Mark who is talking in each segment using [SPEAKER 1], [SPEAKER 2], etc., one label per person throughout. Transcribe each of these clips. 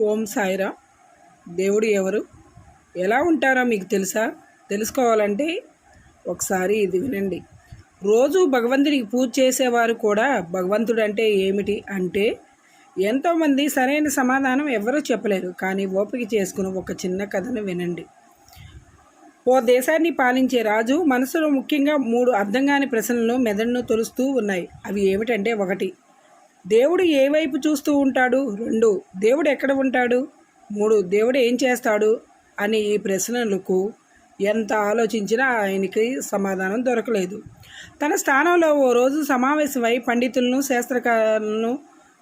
[SPEAKER 1] ఓం సాయిరా. దేవుడు ఎవరు? ఎలా ఉంటారో మీకు తెలుసా? తెలుసుకోవాలంటే ఒకసారి ఇది వినండి. రోజు భగవంతునికి పూజ చేసేవారు కూడా భగవంతుడు అంటే ఏమిటి అంటే ఎంతోమంది సరైన సమాధానం ఎవరూ చెప్పలేరు కానీ ఓపిక చేసుకుని ఒక చిన్న కథను వినండి. ఓ దేశాన్ని పాలించే రాజు మనసులో ముఖ్యంగా మూడు అర్థం కాని ప్రశ్నలు మెదడును తొలుస్తూ ఉన్నాయి. అవి ఏమిటంటే ఒకటి దేవుడు ఏ వైపు చూస్తూ ఉంటాడు? రెండు దేవుడు ఎక్కడ ఉంటాడు? మూడు దేవుడు ఏం చేస్తాడు? అని ఈ ప్రశ్నలకు ఎంత ఆలోచించినా ఆయనకి సమాధానం దొరకలేదు. తన స్థానంలో ఓ రోజు సమావేశమై పండితులను శాస్త్రకారులను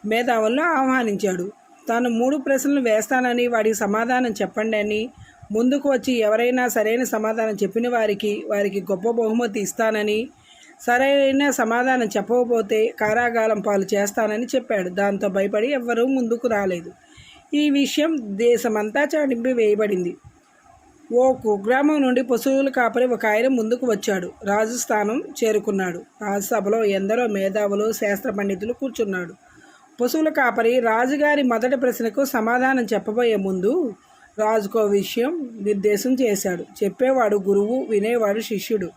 [SPEAKER 1] మేధావులను ఆహ్వానించాడు. తాను మూడు ప్రశ్నలు వేస్తానని వాడికి సమాధానం చెప్పండి అని ముందుకు వచ్చి ఎవరైనా సరైన సమాధానం చెప్పిన వారికి వారికి గొప్ప బహుమతి ఇస్తానని సరైన సమాధానం చెప్పకపోతే కారాగాలం పాలు చేస్తానని చెప్పాడు. దాంతో భయపడి ఎవ్వరూ ముందుకు రాలేదు. ఈ విషయం దేశమంతా చాటింపి వేయబడింది. ఓ కుగ్రామం నుండి పశువులు కాపరి ఒక ఆయన ముందుకు వచ్చాడు. రాజస్థానం చేరుకున్నాడు. రాజసభలో ఎందరో మేధావులు శాస్త్ర పండితులు కూర్చున్నాడు. పశువుల కాపరి రాజుగారి మొదటి ప్రశ్నకు సమాధానం చెప్పబోయే ముందు రాజుకో విషయం నిర్దేశం చేశాడు. చెప్పేవాడు గురువు వినేవాడు శిష్యుడు.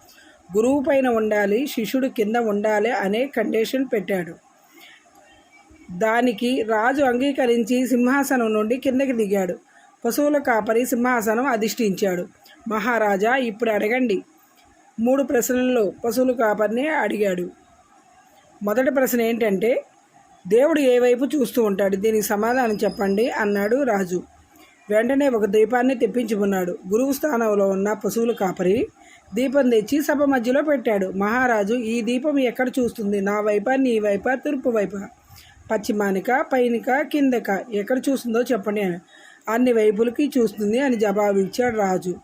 [SPEAKER 1] గురువు పైన ఉండాలి శిష్యుడు కింద ఉండాలి అనే కండిషన్ పెట్టాడు. దానికి రాజు అంగీకరించి సింహాసనం నుండి కిందకి దిగాడు. పశువుల కాపరి సింహాసనం అధిష్ఠించాడు. మహారాజా ఇప్పుడు అడగండి. మూడు ప్రశ్నల్లో పశువుల కాపరిని అడిగాడు. మొదటి ప్రశ్న ఏంటంటే దేవుడు ఏ వైపు చూస్తూ ఉంటాడు? దీనికి సమాధానం చెప్పండి అన్నాడు రాజు. వెంటనే ఒక దీపాన్ని తెప్పించుకున్నాడు. గురువు స్థానంలో ఉన్న పశువుల కాపరి దీపం తెచ్చి సభ మధ్యలో పెట్టాడు. మహారాజు ఈ దీపం ఎక్కడ చూస్తుంది? నా వైప నీ వైప తూర్పు వైప? పశ్చిమానిక పైనిక కిందక? ఎక్కడ చూస్తుందో చెప్పండి అని. అన్ని వైపులకి చూస్తుంది అని జవాబు ఇచ్చాడు రాజు.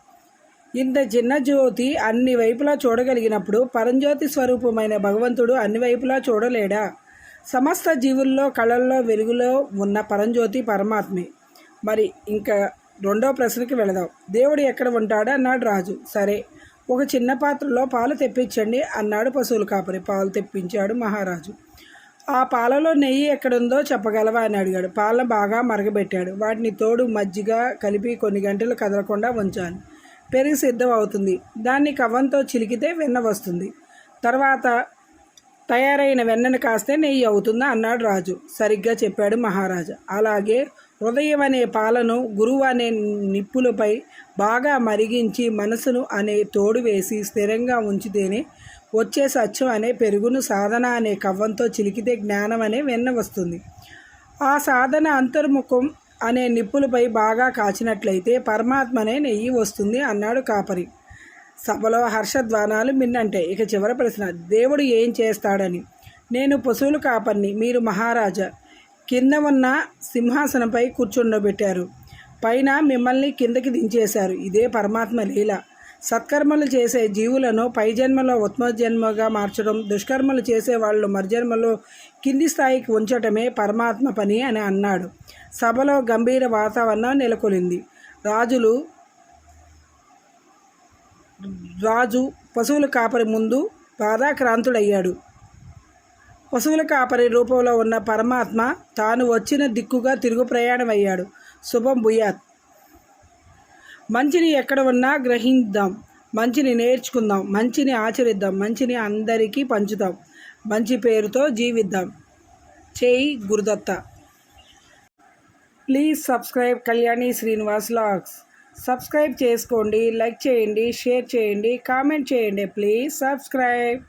[SPEAKER 1] ఇంత చిన్న జ్యోతి అన్ని వైపులా చూడగలిగినప్పుడు పరంజ్యోతి స్వరూపమైన భగవంతుడు అన్ని వైపులా చూడలేడా? సమస్త జీవుల్లో కళల్లో వెలుగులో ఉన్న పరంజ్యోతి పరమాత్మే. మరి ఇంకా రెండో ప్రశ్నకి వెళదాం. దేవుడు ఎక్కడ ఉంటాడా? అన్నాడు రాజు. సరే ఒక చిన్న పాత్రలో పాలు తెప్పించండి అన్నాడు పశువుల కాపరి. పాలు తెప్పించాడు మహారాజు. ఆ పాలలో నెయ్యి ఎక్కడుందో చెప్పగలవా అని అడిగాడు. పాలను బాగా మరగబెట్టాడు. వాటిని తోడు మజ్జిగ కలిపి కొన్ని గంటలు కదలకుండా ఉంచాలి పెరుగు సిద్ధం అవుతుంది. దాన్ని కవ్వంతో చిలికితే వెన్న వస్తుంది. తర్వాత తయారైన వెన్నను కాస్తే నెయ్యి అవుతుందా? అన్నాడు రాజు. సరిగ్గా చెప్పాడు మహారాజా. అలాగే హృదయం అనే పాలను గురువు అనే నిప్పులపై బాగా మరిగించి మనసును అనే తోడు వేసి స్థిరంగా ఉంచితేనే వచ్చే సత్యం అనే పెరుగును సాధన అనే కవ్వంతో చిలికితే జ్ఞానం అనే వెన్న వస్తుంది. ఆ సాధన అంతర్ముఖం అనే నిప్పులపై బాగా కాచినట్లయితే పరమాత్మనే నెయ్యి వస్తుంది అన్నాడు కాపరి. సభలో హర్షధ్వానాలు మిన్నంటే ఇక చివరి ప్రశ్న దేవుడు ఏం చేస్తాడని? నేను పశువులు కాపర్ని మీరు మహారాజా. కింద ఉన్న సింహాసనంపై కూర్చుండబెట్టారు. పైన మిమ్మల్ని కిందకి దించేశారు. ఇదే పరమాత్మ లీల. సత్కర్మలు చేసే జీవులను పై జన్మలో ఉత్మజన్మగా మార్చడం దుష్కర్మలు చేసే వాళ్ళు మర్జన్మలో కింది స్థాయికి ఉంచటమే పరమాత్మ పని అని అన్నాడు. సభలో గంభీర వాతావరణం నెలకొలింది. రాజులు రాజు పశువుల కాపరి ముందు బాధాక్రాంతుడయ్యాడు. పశువుల కాపరి రూపంలో ఉన్న పరమాత్మ తాను వచ్చిన దిక్కుగా తిరుగు ప్రయాణం అయ్యాడు శుభం భూయాత్. మంచిని ఎక్కడ ఉన్నా గ్రహిద్దాం. మంచిని నేర్చుకుందాం. మంచిని ఆచరిద్దాం. మంచిని అందరికీ పంచుదాం మంచి పేరుతో జీవిద్దాం. చేయి Gurudatta. Please subscribe Kalyani Srinivas vlogs. Subscribe చేసుకోండి లైక్ చేయండి షేర్ చేయండి కామెంట్ చేయండి ప్లీజ్. సబ్స్క్రైబ్.